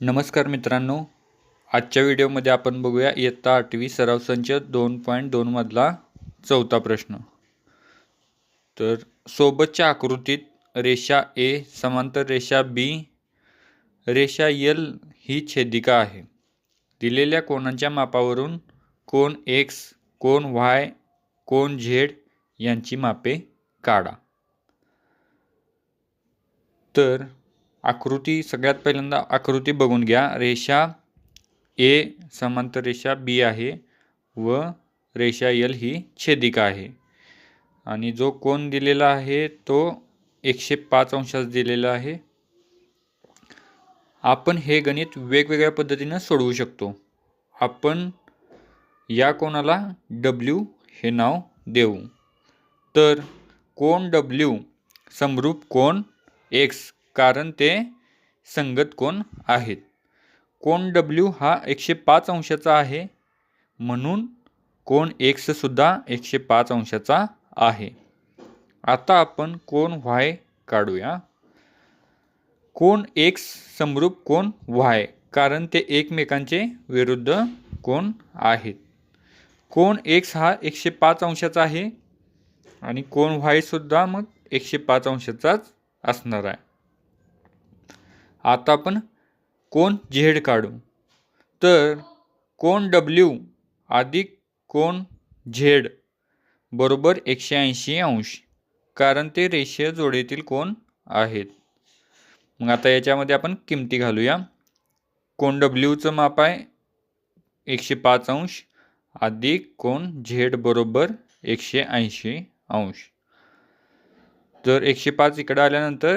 नमस्कार मित्रांनो. आजच्या व्हिडिओमध्ये आपण बघूया इयत्ता आठवी सराव संच दोन पॉईंट दोनमधला चौथा प्रश्न. तर सोबतच्या आकृतीत रेषा ए समांतर रेषा बी रेषा यल ही छेदिका आहे. दिलेल्या कोणाच्या मापावरून कोण एक्स कोण व्हाय कोण झेड यांची मापे काढा. तर आकृती सगळ्यात पहिल्यांदा आकृती बघून घ्या. रेषा ए समांतर रेषा बी आहे व रेषा यल ही छेदिका आहे. आणि जो कोण दिलेला आहे तो एकशे पाच अंशास दिलेला आहे. आपण हे गणित वेगवेगळ्या पद्धतीनं सोडवू शकतो. आपण या कोणाला डब्ल्यू हे नाव देऊ. तर कोण डब्ल्यू समरूप कोण एक्स कारण ते संगत कोण आहेत? कोण डब्ल्यू हा एकशे पाच अंशाचा आहे. म्हणून कोण एक्ससुद्धा एकशे पाच अंशाचा आहे. आता आपण कोण व्हाय काढूया. कोण एक्स समरूप कोण व्हाय कारण ते एकमेकांचे विरुद्ध कोण आहेत? कोण एक्स हा एकशे पाच अंशाचा आहे. आणि कोण व्हायसुद्धा मग एकशे पाच अंशाचाच असणार आहे. आता आपण कोण झेड काढू? तर कोण डब्ल्यू अधिक कोण झेड बरोबर एकशे ऐंशी अंश कारण ते रेषीय जोडीतील कोण आहेत. मग आता याच्यामध्ये आपण किमती घालूया. कोण डब्ल्यूचं माप आहे एकशे पाच अंश अधिक कोण झेड बरोबर एकशे ऐंशी अंश. तर एकशे पाच इकडं आल्यानंतर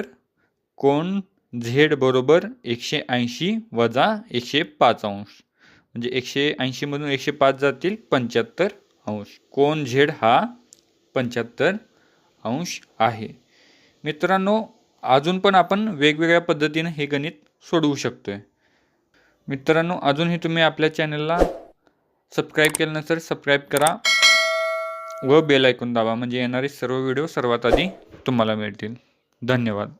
कोण झेड बरोबर एकशे ऐंशी वजा एकशे पाच अंश. म्हणजे एकशे ऐंशीमधून एकशे पाच जातील पंच्याहत्तर अंश. कोण झेड हा पंच्याहत्तर अंश आहे. मित्रांनो अजून पण आपण वेगवेगळ्या पद्धतीनं हे गणित सोडवू शकतो आहे मित्रांनो अजूनही तुम्ही आपल्या चॅनलला सबस्क्राईब केलं नसेल सबस्क्राईब करा व बेल ऐकून दाबा. म्हणजे येणारे सर्व व्हिडिओ सर्वात आधी तुम्हाला मिळतील. धन्यवाद.